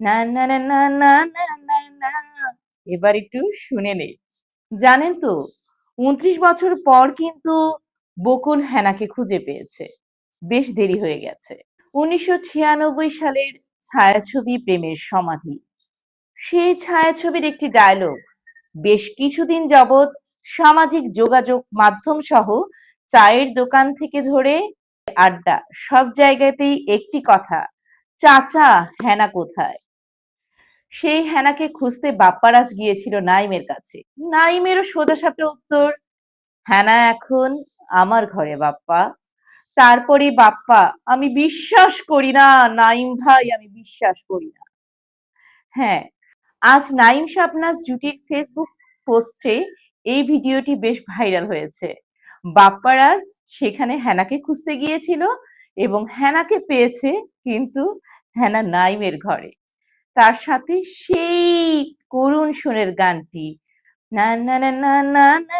না না না না না না না না। এবার একটু শুনে নে জানেন তো, উনত্রিশ বছর পর কিন্তু বকুল হেনাকে খুঁজে পেয়েছে। বেশ দেরি হয়ে গেছে। উনিশশো সালের ছায়াছবি প্রেমের সমাধি। সেই ছায়াছবির একটি ডায়লগ বেশ কিছুদিন যাবৎ সামাজিক যোগাযোগ মাধ্যম সহ চায়ের দোকান থেকে ধরে আড্ডা, সব জায়গাতেই একটি কথা, চাচা, হেনা কোথায়? সেই হেনাকে খুঁজতে বাপ্পারাজ গিয়েছিল নাইমের কাছে। নাইমেরও সোজা সাপটা উত্তর, হেনা এখন আমার ঘরে, বাপ্পা। তারপরে বাপ্পা, আমি বিশ্বাস করি না, নাইম ভাই, আমি বিশ্বাস করি না। হ্যাঁ আজ নাইম শাবনাজ জুটির ফেসবুক পোস্টে এই ভিডিওটি বেশ ভাইরাল হয়েছে। বাপ্পারাজ সেখানে হেনাকে খুঁজতে গিয়েছিল এবং হেনাকে পেয়েছে কিন্তু হেনা নাইমের ঘরে। তার সাথে সেই করুণ সুরের গানটি। না না না না না না